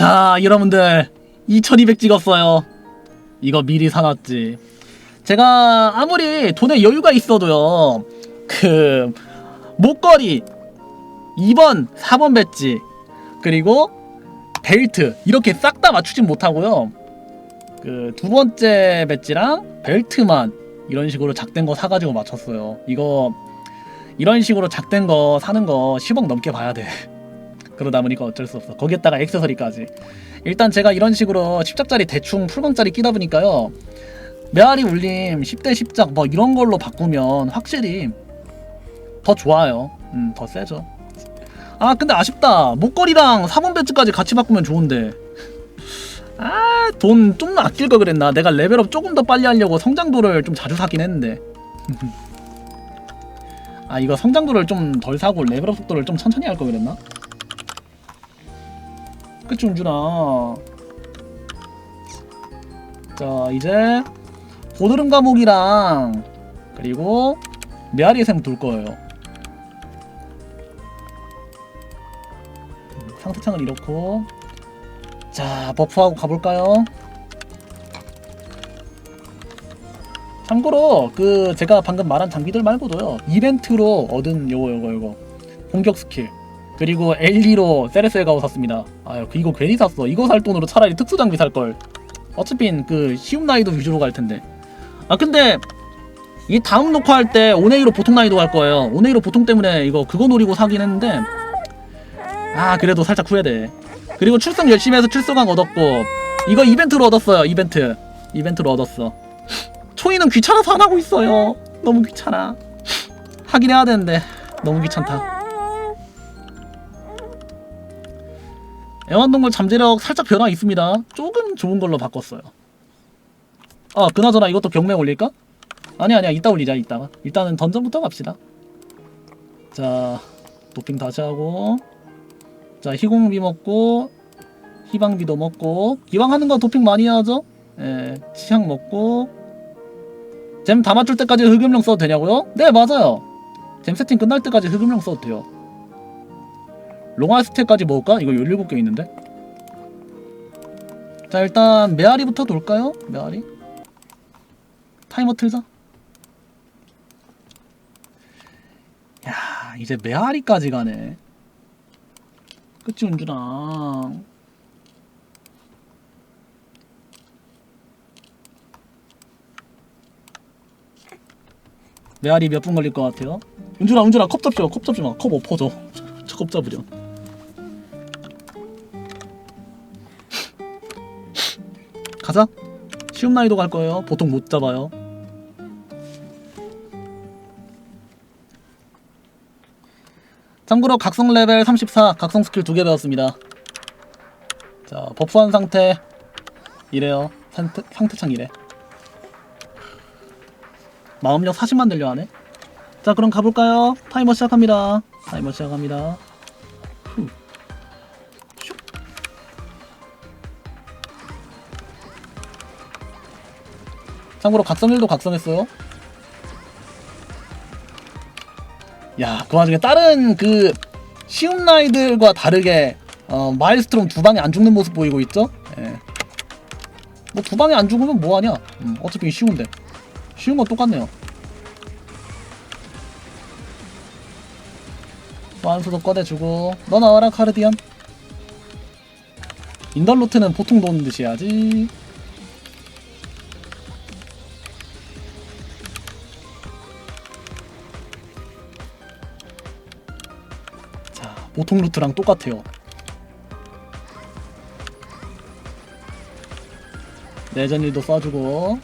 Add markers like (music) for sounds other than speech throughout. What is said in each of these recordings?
자, 여러분들 2200 찍었어요. 이거 미리 사놨지. 제가 아무리 돈에 여유가 있어도요. 그 목걸이 2번, 4번 배지 그리고 벨트 이렇게 싹 다 맞추진 못하고요. 그 두 번째 배지랑 벨트만 이런 식으로 작된 거 사가지고 맞췄어요. 이거 이런 식으로 작된 거 사는 거 10억 넘게 봐야 돼. 그러다 보니까 어쩔 수 없어. 거기에다가 액세서리까지. 일단 제가 이런 식으로 10작짜리 대충 풀광짜리 끼다 보니까요. 메아리 울림 10대 10작 뭐 이런 걸로 바꾸면 확실히 더 좋아요. 음, 더 세죠. 아, 근데 아쉽다. 목걸이랑 4번 배지까지 같이 바꾸면 좋은데. 아, 돈 좀 아낄 걸 그랬나? 내가 레벨업 조금 더 빨리 하려고 성장도를 좀 자주 사긴 했는데. (laughs) 아, 이거 성장도를 좀 덜 사고 레벨업 속도를 좀 천천히 할 걸 그랬나? 그치, 은준아. 자, 이제 고드름 과목이랑 그리고 메아리의 샘돌 거예요. 음, 상태창을 이렇고 자 버프하고 가볼까요? 참고로 그 제가 방금 말한 장비들 말고도요 이벤트로 얻은 요거 요거 요거 공격 스킬 그리고 엘리로 세레스에 가고 샀습니다. 아유 그 이거 괜히 샀어. 이거 살 돈으로 차라리 특수 장비 살걸. 어차피 그 쉬운 나이도 위주로 갈 텐데. 아 근데 이 다음 녹화할 때 오네이로 보통 나이도 갈 거예요. 오네이로 보통 때문에 이거 그거 노리고 사긴 했는데. 아 그래도 살짝 후회돼. 그리고 출석 열심히 해서 출석왕 얻었고 이거 이벤트로 얻었어요 이벤트. 이벤트로 얻었어. 초이는 귀찮아서 안 하고 있어요. 너무 귀찮아. 하긴 해야 되는데 너무 귀찮다 애완동물 잠재력 살짝 변화 있습니다. 조금 좋은 걸로 바꿨어요. 아 그나저나 이것도 경매 올릴까? 아니 아니야. 이따 올리자 이따가 일단은 던전부터 갑시다. 자 도핑 다시 하고. 자 희공비 먹고 희방비도 먹고. 기왕 하는 거 도핑 많이 해야죠? 예 치약 먹고. 잼 다 맞출 때까지 흑염룡 써도 되냐고요? 네 맞아요. 잼 세팅 끝날 때까지 흑염룡 써도 돼요 롱알 스택까지 먹을까? 이거 17개 있는데? 자 일단 메아리부터 돌까요? 메아리? 타이머 틀자. 야 이제 메아리까지 가네. 그치 은준아. 메아리 몇 분 걸릴 것 같아요? 은준아 은준아 컵 잡지 마 컵 잡지 마 컵 엎어져. (laughs) 저컵 잡으려 가자. 쉬운 난이도 갈 거예요. 보통 못 잡아요. 참고로 각성 레벨 34 각성 스킬 두 개 배웠습니다. 자 버프한 상태. 이래요. 상태, 상태창 이래. 마음력 40만 늘려 하네. 자 그럼 가볼까요? 타이머 시작합니다. 타이머 시작합니다 참고로 각성 1도 각성했어요 야, 그 와중에 다른 그 쉬운 나이들과 다르게 어, 마일스트롬 두 방에 안 죽는 모습 보이고 있죠? 예. 뭐두 방에 안 죽으면 뭐 하냐? 음, 어차피 쉬운데. 쉬운 건 똑같네요. 완수도 꺼내주고 너 나와라 카르디안. 인더루트는 보통 도는 듯이 해야지. 보통 루트랑 똑같아요. 내전일도 써주고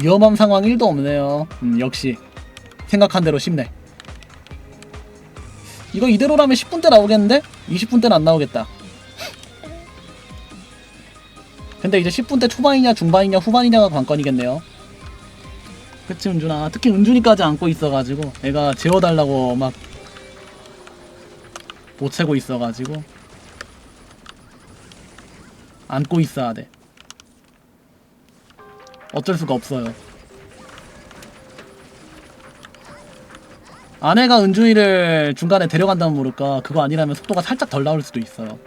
위험한 상황 1도 없네요. 음, 역시 생각한 대로 쉽네. 이거 이대로라면 10분 때 나오겠는데? 20분 때는 안 나오겠다. 근데 이제 10분 때 초반이냐 중반이냐 후반이냐가 관건이겠네요. 그치 은준아. 특히 은준이까지 안고 있어가지고 애가 재워달라고 막 보채고 있어가지고 안고 있어야 돼. 어쩔 수가 없어요. 아내가 은주이를 중간에 데려간다면 모를까 그거 아니라면 속도가 살짝 덜 나올 수도 있어요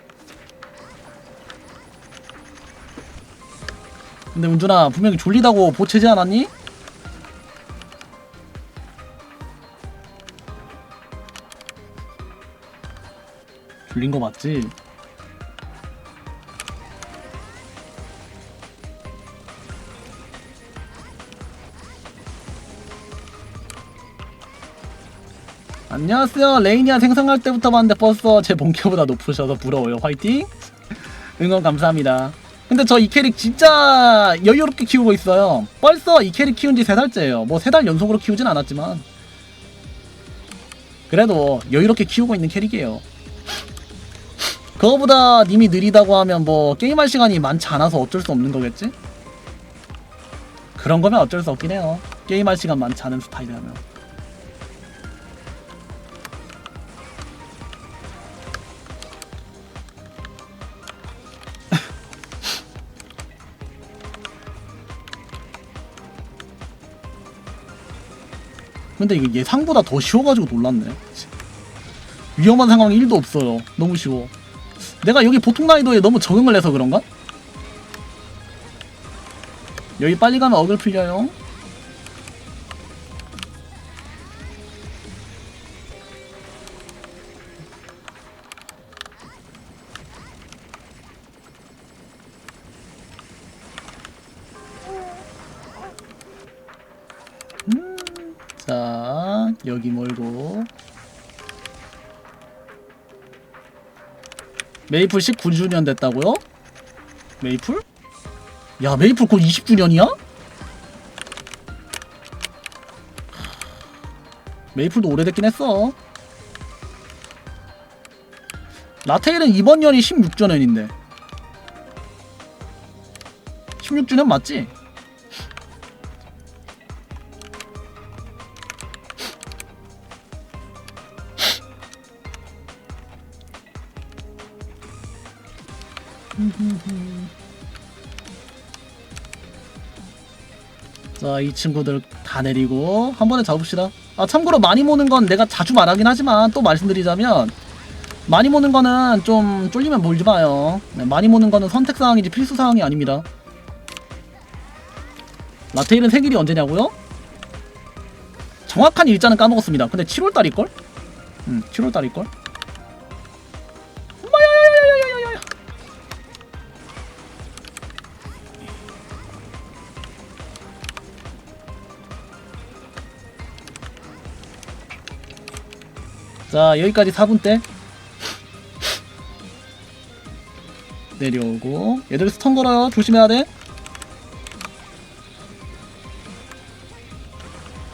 근데 은준아 분명히 졸리다고 보채지 않았니? 졸린 거 맞지? 안녕하세요 레이니아 생성할 때부터 봤는데 벌써 제 본캐보다 높으셔서 부러워요 화이팅 응원 감사합니다 근데 저 이 캐릭 진짜 여유롭게 키우고 있어요. 벌써 이 캐릭 키운 지 3달째예요. 뭐 3달 연속으로 키우진 않았지만. 그래도 여유롭게 키우고 있는 캐릭이에요. 그거보다 님이 느리다고 하면 뭐 게임할 시간이 많지 않아서 어쩔 수 없는 거겠지? 그런 거면 어쩔 수 없긴 해요. 게임할 시간 많지 않은 스타일이라면 근데 이게 예상보다 더 쉬워가지고 놀랐네. 위험한 상황이 1도 없어요. 너무 쉬워. 내가 여기 보통 난이도에 너무 적응을 해서 그런가? 여기 빨리 가면 어글 풀려요. 메이플 19주년 됐다고요? 메이플? 야, 메이플 곧 20주년이야? 메이플도 오래됐긴 했어. 라테일은 이번 년이 16주년인데. 16주년 맞지? 자, 이 친구들 다 내리고 한 번에 잡읍시다. 아, 참고로 많이 모는 건 내가 자주 말하긴 하지만 또 말씀드리자면 많이 모는 거는 좀 쫄리면 몰지 마요. 네, 많이 모는 거는 선택 사항이지 필수 사항이 아닙니다. 라테일은 생일이 언제냐고요? 정확한 일자는 까먹었습니다. 근데 7월 달일걸? 음, 7월 달일걸? 자 여기까지 4분 때 내려오고. 얘들 스턴 걸어요 조심해야 돼.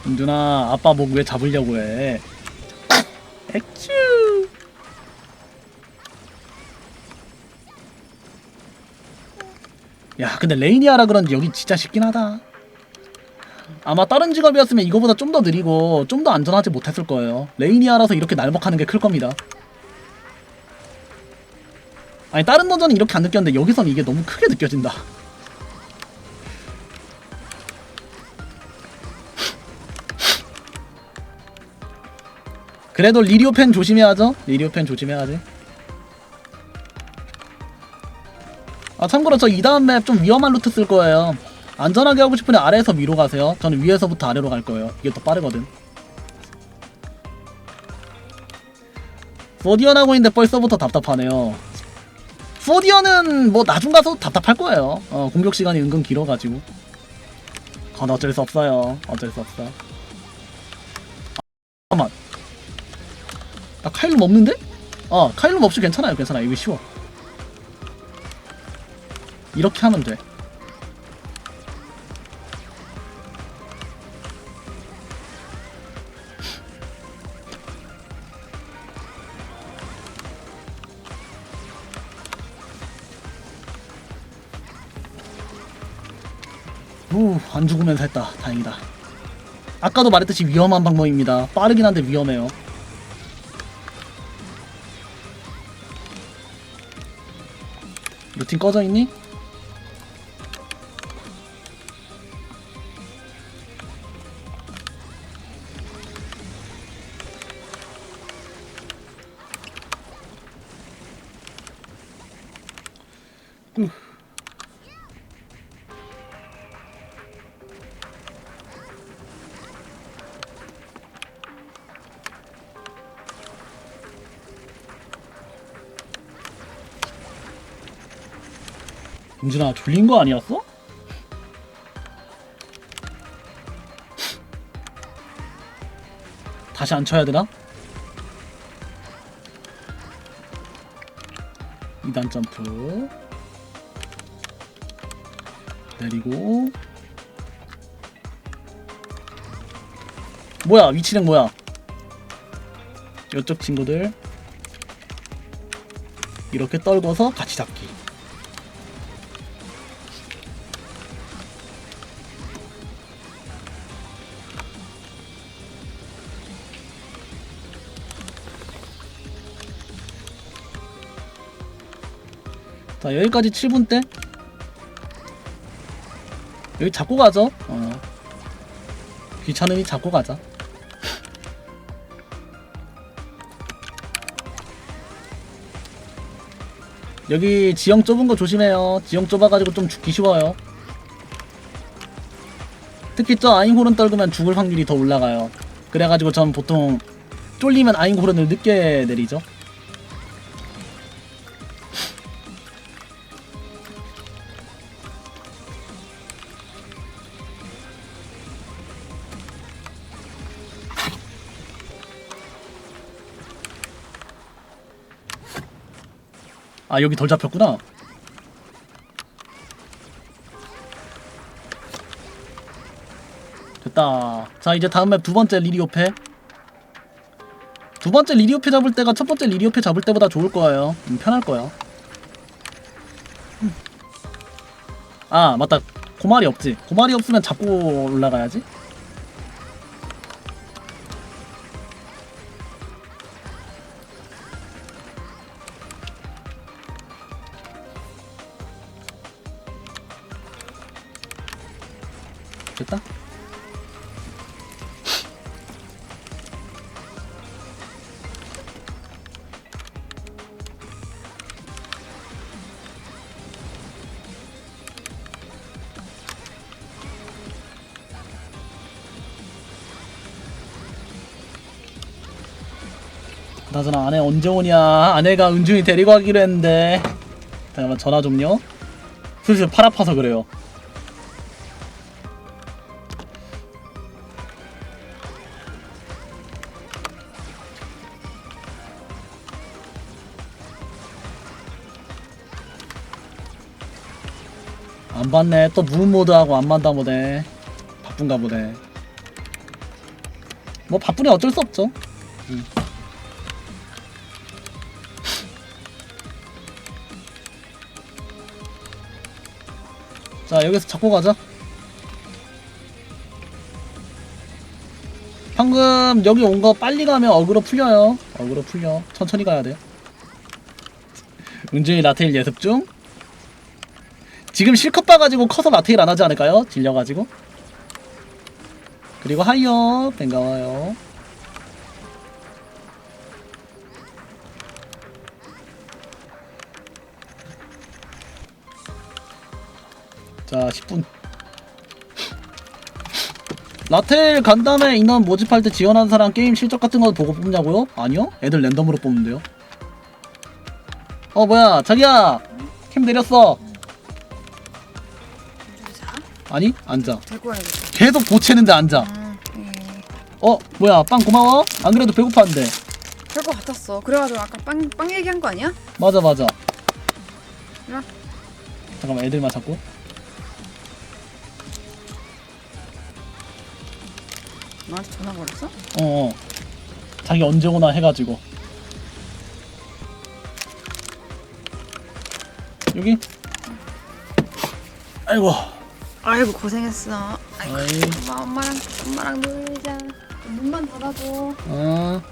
은준아 아빠 목 왜 잡으려고 해? 액츄! 야 근데 레이니아라 그런지 여기 진짜 쉽긴 하다 아마 다른 직업이었으면 이거보다 좀 더 느리고 좀 더 안전하지 못했을 거예요. 레이니아라서 이렇게 날먹하는 게 클 겁니다. 아니 다른 던전은 이렇게 안 느꼈는데 여기선 이게 너무 크게 느껴진다. (laughs) 그래도 리리오펜 조심해야죠. 리리오펜 조심해야지. 아 참고로 저 이 다음 맵 좀 위험한 루트 쓸 거예요. 안전하게 하고 싶으면 아래에서 위로 가세요. 저는 위에서부터 아래로 갈 거예요. 이게 더 빠르거든. 포디언 하고 있는데 벌써부터 답답하네요. 포디언은 뭐 나중 가서 답답할 거예요. 어, 공격 시간이 은근 길어가지고. 그건 어쩔 수 없어요. 어쩔 수 없어. 아, 잠깐만. 나 카일룸 없는데? 어, 카일룸 없이 괜찮아요. 괜찮아. 이거 쉬워. 이렇게 하면 돼. 안 죽으면서 했다. 다행이다. 아까도 말했듯이 위험한 방법입니다. 빠르긴 한데 위험해요. 루틴 꺼져 있니? 은준아 졸린 거 아니었어? 다시 안 쳐야 되나? 2단 점프. 내리고. 뭐야 위치는 뭐야? 이쪽 친구들. 이렇게 떨궈서 같이 잡기 자 여기까지 7분 때? 여기 잡고 가죠. 어. 귀찮으니 잡고 가자. (laughs) 여기 지형 좁은 거 조심해요. 지형 좁아가지고 좀 죽기 쉬워요. 특히 저 아잉호른 떨구면 죽을 확률이 더 올라가요. 그래가지고 전 보통 쫄리면 아잉호른을 늦게 내리죠 아 여기 덜 잡혔구나. 됐다. 자 이제 다음 맵 두 번째 리리오페. 두 번째 리리오페 잡을 때가 첫 번째 리리오페 잡을 때보다 좋을 거예요. 음, 편할 거야. 음. 아 맞다. 고말이 없지. 고말이 없으면 잡고 올라가야지 언제 오냐 아내가 은준이 데리고 가기로 했는데. 잠깐만 전화 좀요. 슬슬 팔 아파서 그래요. 안 봤네. 또 무음 모드하고 안 만다 보네. 바쁜가 보네. 뭐 바쁘니 어쩔 수 없죠. 음. 여기서 잡고 가자. 방금 여기 온 거 빨리 가면 어그로 풀려요. 어그로 풀려. 천천히 가야 돼. (laughs) 은준이 라테일 예습 중. 지금 실컷 봐가지고 커서 라테일 안 하지 않을까요? 질려가지고. 그리고 하이요 반가워요 자 10분. 라텔 간담회 인원 모집할 때 지원한 사람 게임 실적 같은 거 보고 뽑냐고요? 아니요? 애들 랜덤으로 뽑는데요? 어 뭐야? 자기야! 캠 내렸어. 자, 아니 앉아. 와야겠다. 계속 보채는데 앉아. 음, 예. 어 뭐야? 빵 고마워? 안 그래도 배고팠는데. 별거 같았어. 그래가지고 아까 빵, 빵 얘기한 거 아니야? 맞아 맞아. 잠깐만 애들만 잡고 너한테 전화 걸었어? 어 어 자기 언제 오나 해가지고 여기 아이고 아이고 고생했어. 아이고 아이. 엄마 엄마랑 엄마랑 놀자. 문만 닫아줘. 어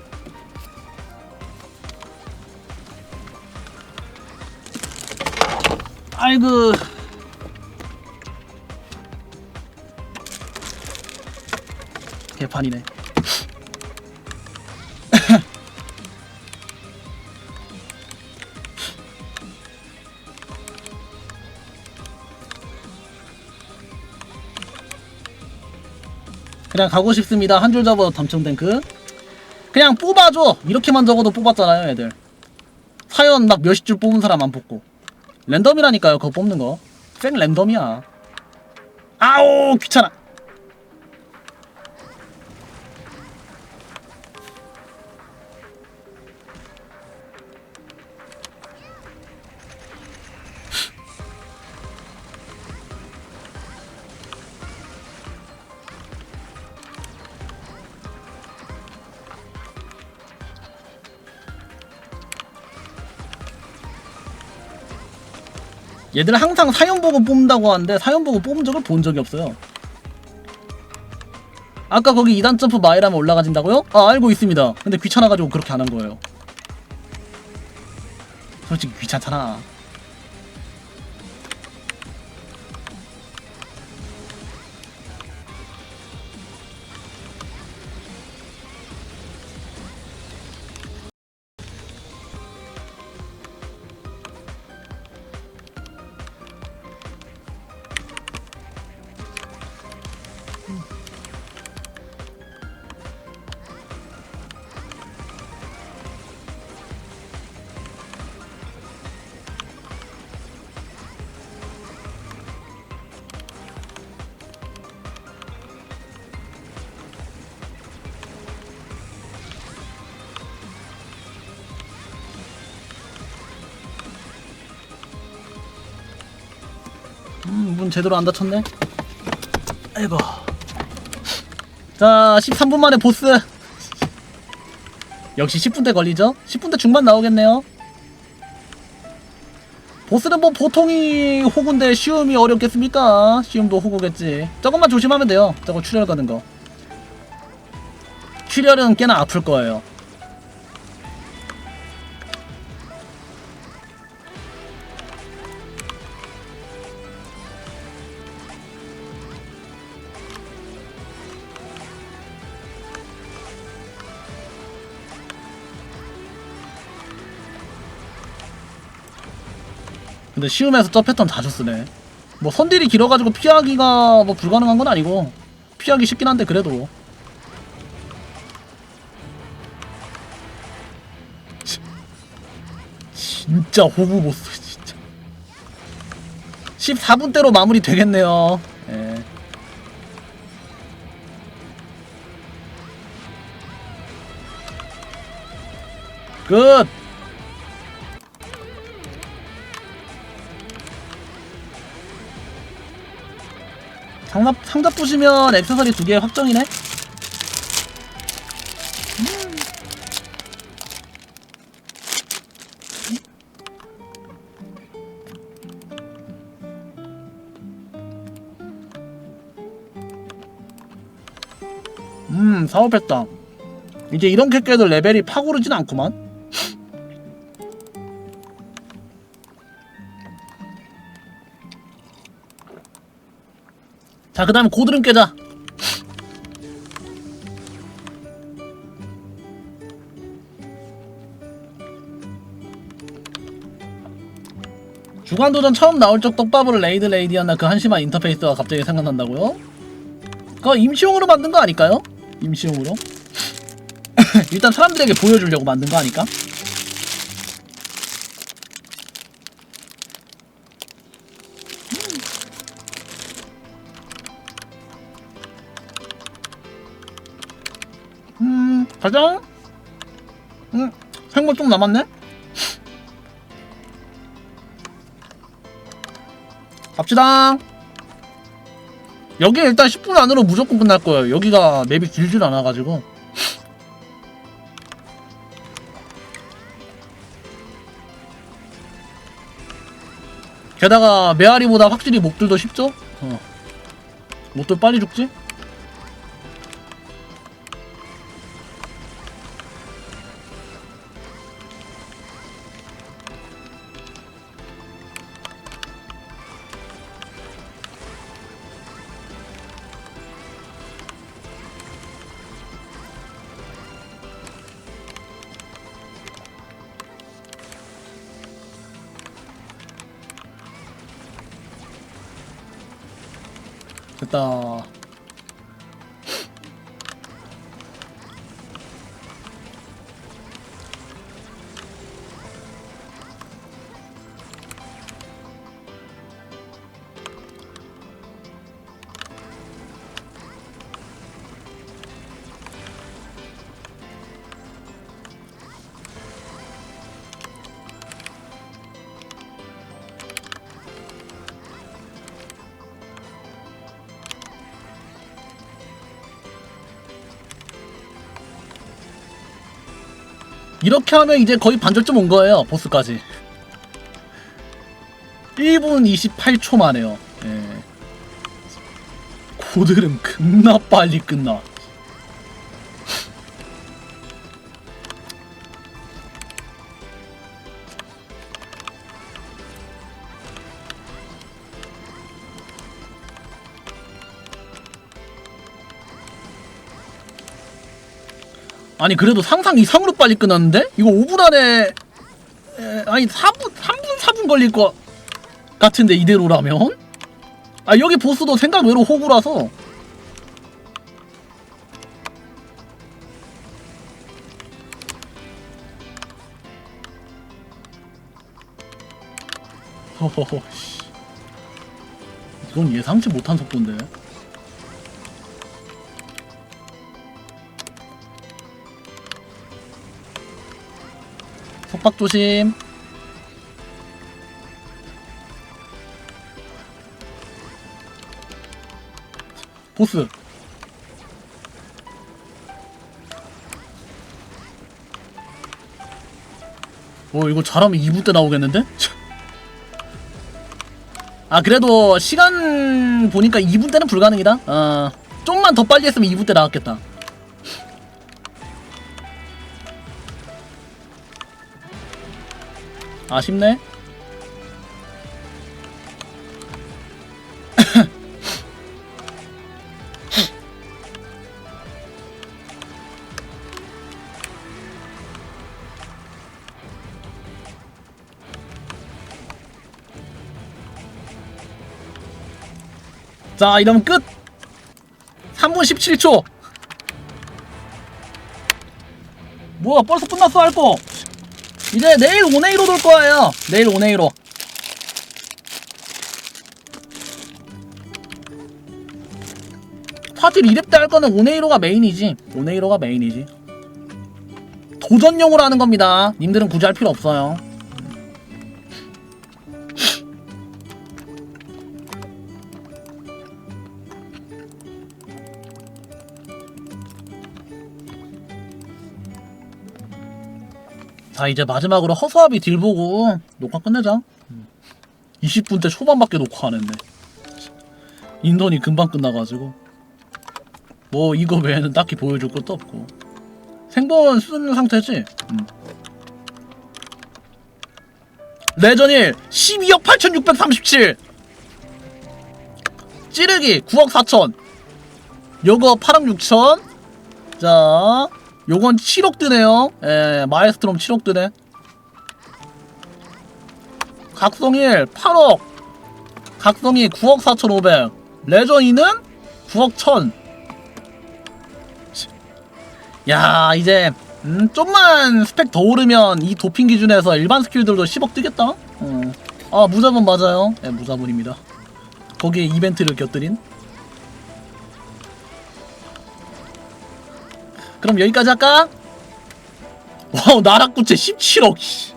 아이고 개판이네. (laughs) 그냥 가고 싶습니다. 한 줄 잡아 담청탱크. 그냥 뽑아줘! 이렇게만 적어도 뽑았잖아요 애들. 사연 막 몇십 줄 뽑은 사람 안 뽑고. 랜덤이라니까요 그거 뽑는 거쌩 랜덤이야. 아오 귀찮아. 얘들 항상 사연 보고 뽑는다고 하는데 사연 보고 뽑은 적을 본 적이 없어요. 아까 거기 2단 점프 마이라면 올라가진다고요? 아 알고 있습니다. 근데 귀찮아가지고 그렇게 안 한 거예요. 솔직히 귀찮잖아. 문 제대로 안 닫혔네. 아이고. 자, 13분 만에 보스. 역시 10분대 걸리죠? 10분대 중반 나오겠네요. 보스는 뭐 보통이 호구인데 쉬움이 어렵겠습니까? 쉬움도 호구겠지. 조금만 조심하면 돼요. 저거 출혈 가는 거. 출혈은 꽤나 아플 거예요. 근데 쉬움에서 저 패턴 자주 쓰네. 뭐 선딜이 길어가지고 피하기가 뭐 불가능한 건 아니고 피하기 쉽긴 한데 그래도 치- 진짜 호구 보스 진짜 14분대로 마무리 되겠네요. 예. 끝. 상자, 상자 부시면 액세서리 두 개 확정이네? 음, 사업했다. 이제 이런 캐캐들 레벨이 파고르진 않구만. 자, 그 다음에 고드름 깨자. 주간도전 처음 나올 적 떡밥으로 레이드 레이디였나 그 한심한 인터페이스가 갑자기 생각난다고요? 그거 임시용으로 만든 거 아닐까요? 임시용으로? (laughs) 일단 사람들에게 보여주려고 만든 거 아닐까? 가자. 음, 생물 좀 남았네? 갑시다. 여기 일단 10분 안으로 무조건 끝날 거예요. 여기가 맵이 길질 않아가지고. 게다가 메아리보다 확실히 몹들도 쉽죠? 어. 몹들 빨리 죽지? 됐 이렇게 하면 이제 거의 반절쯤 온 거예요 보스까지. 1분 28초 만에요. 예. 고들은 겁나 빨리 끝나 아니 그래도 상상 이상으로 빨리 끝났는데? 이거 5분 안에 에, 아니 4분 3분 4분 걸릴 것 같은데 이대로라면? 아 여기 보스도 생각 외로 호구라서 허허허 씨. 이건 예상치 못한 속도인데 속박 조심. 보스. 오 이거 잘하면 2부 때 나오겠는데? 아 그래도 시간 보니까 2분 때는 불가능이다. 어 좀만 더 빨리 했으면 2분 때 나왔겠다 아쉽네. (laughs) 자 이러면 끝! 3분 17초! 뭐야 벌써 끝났어 할거 이제 내일 오네이로 돌 거예요. 내일 오네이로. 사실 2렙 때 할 거는 오네이로가 메인이지. 오네이로가 메인이지. 도전용으로 하는 겁니다. 님들은 굳이 할 필요 없어요 자 이제 마지막으로 허수아비 딜 보고 녹화 끝내자. 20분대 초반밖에 녹화하는데 인턴이 금방 끝나가지고. 뭐 이거 외에는 딱히 보여줄 것도 없고. 생본 쓰는 상태지? 음. 레전일 12억 8637 찌르기 9억 4천. 요거 8억 6천. 자 요건 7억 뜨네요. 예 마에스트롬 7억 뜨네. 각성일 8억 각성이 9억 4천5백 레전이는 9억 1000 야 이제 음, 좀만 스펙 더 오르면 이 도핑 기준에서 일반 스킬들도 10억 뜨겠다. 어. 아 무자본 맞아요. 예 무자본입니다. 거기에 이벤트를 곁들인 그럼 여기까지 할까? 와우 나락구체 17억 씨.